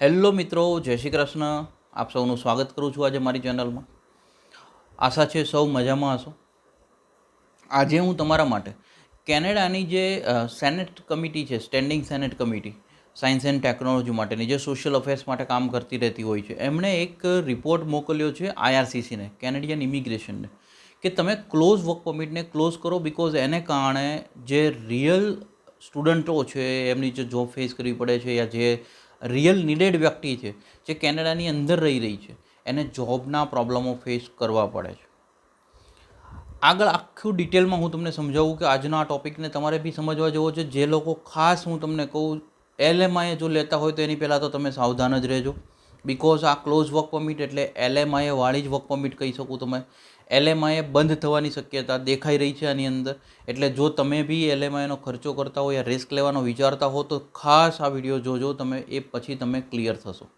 Hello મિત્રો, જય શ્રી કૃષ્ણ. આપ સૌનું સ્વાગત કરું છું આજે મારી ચેનલમાં. આશા છે સૌ મજામાં હશો. આજે હું તમારા માટે કેનેડાની જે સેનેટ કમિટી છે, standing senate committee, science and technology માટેની જે સોશિયલ અફેર્સ માટે કામ કરતી રહેતી હોય છે, એમણે એક રિપોર્ટ મોકલ્યો છે આઈઆરસીસીને, કેનેડિયન ઇમિગ્રેશનને, કે તમે ક્લોઝ વર્ક પરમિટને ક્લોઝ કરો બિકોઝ એને કારણે જે રિયલ સ્ટુડન્ટો છે, એમની જે જોબ ફેસ કરવી પડે છે, યા જે રિયલ નીડેડ વ્યક્તિ છે, જે કેનેડાની અંદર રહી રહી છે, એને જોબના પ્રોબ્લેમો ફેસ કરવા પડે છે. આગળ આખું ડિટેલમાં હું તમને સમજાવું કે આજનો આ ટોપિકને તમારે બી સમજવા જેવો છે, જે લોકો ખાસ હું તમને કહું એલએમઆઈએ જો લેતા હોય તો એની પહેલાં તો તમે સાવધાન જ રહેજો. બિકોઝ આ ક્લોઝ વર્ક પરમિટ એટલે એલએમઆઈએ વાળી જ વર્ક પરમિટ કહી શકું તમે. એલએમઆઈએ બંધ થવાની શક્યતા દેખાઈ રહી છે આની અંદર. એટલે જો તમે બી એલએમઆઈનો ખર્ચો કરતા હો યા રિસ્ક લેવાનો વિચારતા હો તો ખાસ આ વીડિયો જોજો, તમે એ પછી તમે ક્લિયર થશો.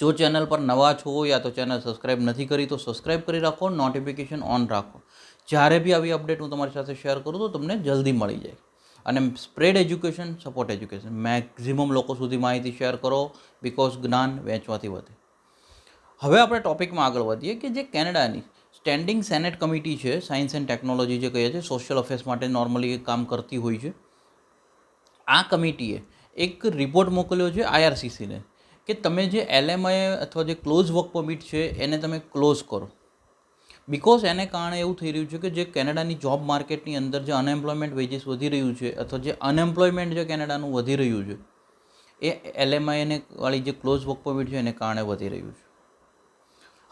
જો ચેનલ પર નવા છો યા તો ચેનલ સબસ્ક્રાઈબ નથી કરી તો સબસ્ક્રાઈબ કરી રાખો નોટિફિકેશન ઓન રાખો. જ્યારે બી આવી અપડેટ હું તમારી સાથે શેર કરું તો તમને જલ્દી મળી જાય. અને spread education support education maximum લોકો સુધી માહિતી શેર કરો બિકોઝ જ્ઞાન વેચવાથી વધે. હવે આપણે ટોપિકમાં આગળ વધીએ કે જે કેનેડાની સ્ટેન્ડિંગ સેનેટ કમિટી છે, સાયન્સ એન્ડ ટેકનોલોજી જે કહીએ છીએ, સોશિયલ અફેર્સ માટે નોર્મલી કામ કરતી હોય છે. આ કમિટીએ એક રિપોર્ટ મોકલ્યો છે આઈઆરસીસીને કે તમે જે એલએમઆઈ અથવા જે ક્લોઝ વર્ક પરમિટ છે, એને તમે ક્લોઝ કરો. બિકોઝ એને કારણે એવું થઈ રહ્યું છે કે જે કેનેડાની જોબ માર્કેટની અંદર જે અનએમ્પ્લોયમેન્ટ વેજીસ વધી રહ્યું છે અથવા જે અનએમ્પ્લોયમેન્ટ જે કેનેડાનું વધી રહ્યું છે, એ એલએમઆઈને વાળી જે ક્લોઝ વર્ક પરમિટ છે, એને કારણે વધી રહ્યું છે.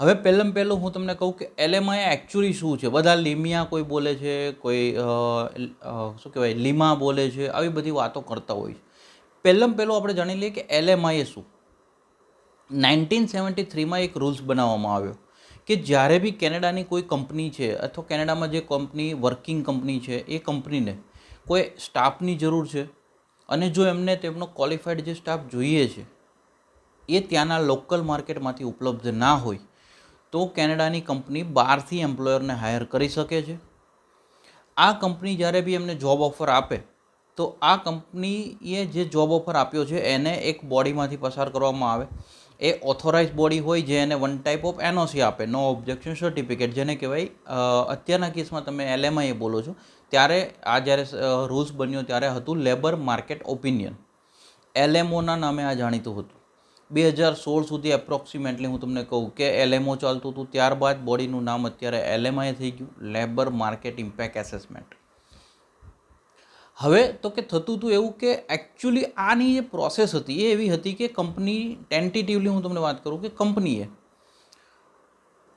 હવે પહેલાં પહેલું હું તમને કહું કે એલએમઆઈ એકચ્યુઅલી શું છે? બધા લીમિયા કોઈ બોલે છે, કોઈ શું કહેવાય, લીમા બોલે છે, આવી બધી વાતો કરતા હોય છે. પહેલાં પહેલું આપણે જાણી લઈએ કે એલએમઆઈ શું? નાઇન્ટીન સેવન્ટી થ્રીમાં એક રૂલ્સ બનાવવામાં આવ્યો કે જ્યારે બી કેનેડાની કોઈ કંપની છે અથવા કેનેડામાં જે કંપની વર્કિંગ કંપની છે, એ કંપનીને કોઈ સ્ટાફની જરૂર છે અને જો એમને તેમનો ક્વોલિફાઈડ જે સ્ટાફ જોઈએ છે, એ ત્યાંના લોકલ માર્કેટમાંથી ઉપલબ્ધ ના હોય તો કેનેડાની કંપની બહારથી એમ્પ્લોયરને હાયર કરી શકે છે. આ કંપની જ્યારે બી એમને જોબ ઓફર આપે, તો આ કંપનીએ જે જોબ ઓફર આપ્યો છે, એને એક બોડીમાંથી પસાર કરવામાં આવે. એ ઓથોરાઇઝ બોડી હોય જે એને વન ટાઈપ ઓફ એનઓસી આપે, નો ઓબ્જેક્શન સર્ટિફિકેટ. જેને કહેવાય અત્યારના કેસમાં તમે એલએમઆઈ બોલો છો, ત્યારે આ જ્યારે રૂલ્સ બન્યો ત્યારે હતું લેબર માર્કેટ ઓપિનિયન. એલએમઓના નામે આ જાણીતું હતું. બે હજાર સોળ સુધી એપ્રોક્સિમેટલી હું તમને કહું કે એલએમઓ ચાલતું હતું, ત્યારબાદ બોડીનું નામ અત્યારે એલએમઆઈ થઈ ગયું લેબર માર્કેટ ઇમ્પેક્ટ એસેસમેન્ટ હવે તો કે થતું હતું એવું કે એકચ્યુઅલી આની જે પ્રોસેસ હતી એ એવી હતી કે કંપની ટેન્ટેટિવલી હું તમને વાત કરું કે કંપનીએ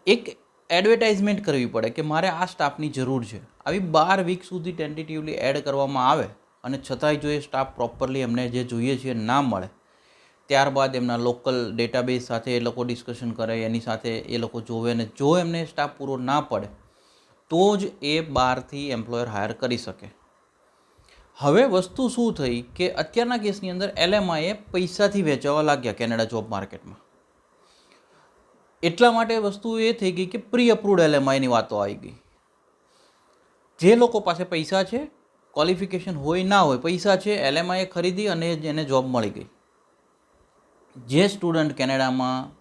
એક એડવર્ટાઇઝમેન્ટ કરવી પડે કે મારે આ સ્ટાફની જરૂર છે. આવી બાર વીક સુધી ટેન્ટેટિવલી એડ કરવામાં આવે અને છતાંય જો એ સ્ટાફ પ્રોપરલી એમને જે જોઈએ છે ના મળે. ત્યારબાદ એમના લોકલ ડેટાબેઝ સાથે એ લોકો ડિસ્કશન કરે, એની સાથે એ લોકો જોવે અને જો એમને સ્ટાફ પૂરો ના પડે, તો જ એ બહારથી એમ્પ્લોયર હાયર કરી શકે. હવે વસ્તુ શું થઈ કે અત્યારના કેસની અંદર એલએમઆઈએ પૈસાથી વેચાવા લાગ્યા કેનેડા જોબ માર્કેટમાં. એટલા માટે વસ્તુ એ થઈ ગઈ કે પ્રી અપ્રુવડ એલએમઆઈની વાતો આવી ગઈ. જે લોકો પાસે પૈસા છે ક્વોલિફિકેશન હોય, ના હોય, પૈસા છે, એલએમઆઈએ ખરીદી અને એને જોબ મળી ગઈ. જે સ્ટુડન્ટ કેનેડામાં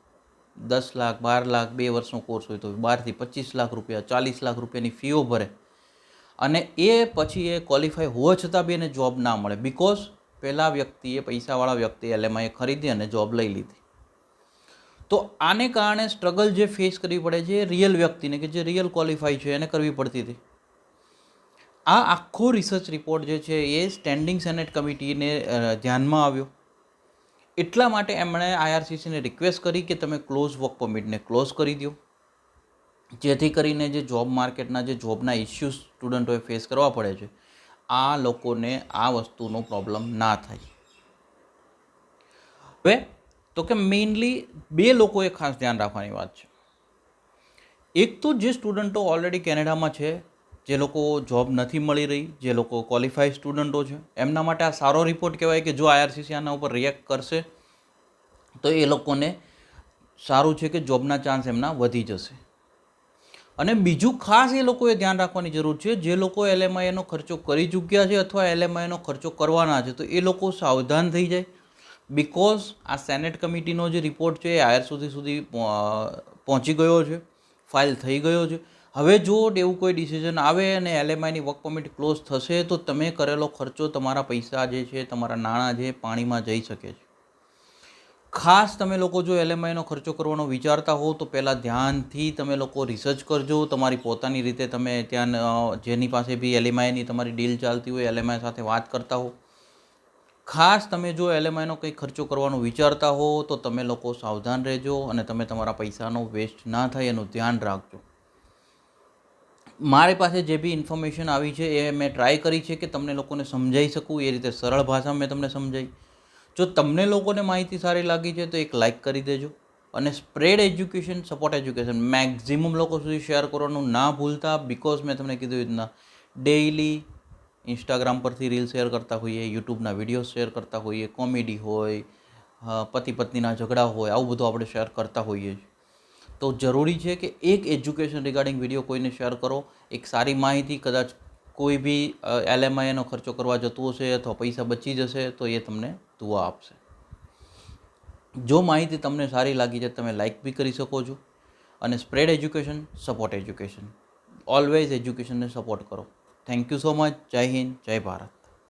દસ લાખ, બાર લાખ, બે વર્ષનો કોર્સ હોય તો બારથી પચીસ લાખ રૂપિયા, ચાલીસ લાખ રૂપિયાની ફીઓ ભરે. અને એ પછી એ ક્વોલિફાય હોવા છતાં બી એને જોબ ના મળે. બિકોઝ પહેલા વ્યક્તિએ, પૈસાવાળા વ્યક્તિએ એલએમઆઈ ખરીદી અને જોબ લઈ લીધી. તો આને કારણે સ્ટ્રગલ જે ફેસ કરવી પડે છે એ રિયલ વ્યક્તિને કે જે રિયલ ક્વોલિફાય છે એને કરવી પડતી હતી. આ આખો રિસર્ચ રિપોર્ટ જે છે એ સ્ટેન્ડિંગ સેનેટ કમિટીને ધ્યાનમાં આવ્યો. એટલા માટે એમણે આઈઆરસીસીને રિક્વેસ્ટ કરી કે તમે ક્લોઝ વર્ક પરમિટને ક્લોઝ કરી દો જેથી કરીને જે જોબ માર્કેટના જે જોબના ઇસ્યુઝ સ્ટુડન્ટોએ ફેસ કરવા પડે છે, આ લોકોને આ વસ્તુનો પ્રોબ્લેમ ના થાય. હવે, તો કે મેઇનલી બે લોકોએ ખાસ ધ્યાન રાખવાની વાત છે. એક તો જે સ્ટુડન્ટો ઓલરેડી કેનેડામાં છે જે લોકો જોબ નથી મળી રહી, જે લોકો ક્વોલિફાઈડ સ્ટુડન્ટો છે, એમના માટે આ સારો રિપોર્ટ કહેવાય કે જો આઈઆરસીસી આના ઉપર રિએક્ટ કરશે, તો એ લોકોને સારું છે કે જોબના ચાન્સ એમના વધી જશે. અને બીજું ખાસ એ લોકોએ ધ્યાન રાખવાની જરૂર છે, જે લોકો એલએમઆઈનો ખર્ચો કરી ચૂક્યા છે અથવા એલએમઆઈનો ખર્ચો કરવાના છે, તો એ લોકો સાવધાન થઈ જાય. બિકોઝ આ સેનેટ કમિટીનો જે રિપોર્ટ છે એ આયર સુધી સુધી પહોંચી ગયો છે ફાઇલ થઈ ગયો છે. હવે જો એવું કોઈ ડિસિઝન આવે અને એલએમઆઈની વર્ક પરમિટ ક્લોઝ થશે, તો તમે કરેલો ખર્ચો તમારા પૈસા જે છે, તમારા નાણાં જે પાણીમાં જઈ શકે છે. ખાસ તમે લોકો જો એલએમઆઈનો ખર્ચો કરવાનો વિચારતા હો, તો પહેલાં ધ્યાનથી તમે લોકો રિસર્ચ કરજો. તમારી પોતાની રીતે તમે ત્યાં જેની પાસે બી એલએમઆઈની તમારી ડીલ ચાલતી હોય એલએમઆઈ સાથે વાત કરતા હો. ખાસ તમે જો એલએમઆઈનો કંઈ ખર્ચો કરવાનો વિચારતા હો, તો તમે લોકો સાવધાન રહેજો અને તમે તમારા પૈસાનો વેસ્ટ ના થાય, એનું ધ્યાન રાખજો. મારી પાસે જે બી ઇન્ફોર્મેશન આવી છે એ મેં ટ્રાય કરી છે કે તમને લોકોને સમજાવી શકું, એ રીતે સરળ ભાષામાં મેં તમને સમજાવી જો તમને લોકોને માહિતી સારી લાગી છે તો એક લાઇક કરી દેજો અને spread education support education maximum લોકો સુધી શેર કરવાનું ના ભૂલતા બિકોઝ મેં તમને કીધું રીતના ડેઇલી ઇન્સ્ટાગ્રામ પરથી રીલ શેર કરતા હોઈએ યુટ્યુબના વીડિયો શેર કરતા હોઈએ કોમેડી હોય પતિ પત્નીના ઝઘડા હોય, આવું બધું આપણે શેર કરતા હોઈએ છીએ તો જરૂરી છે કે એક એજ્યુકેશન રિગાર્ડિંગ વીડિયો કોઈને શેર કરો. એક સારી માહિતી, કદાચ કોઈ બી એલએમઆઈનો ખર્ચો કરવા જતું હશે અથવા પૈસા બચી જશે, તો એ તમને દુઆ આપશે. જો માહિતી તમને સારી લાગી છે, તમે લાઇક બી કરી શકો છો અને spread education support education always એજ્યુકેશનને support કરો. થેન્ક યુ સો મચ જય હિન્દ જય ભારત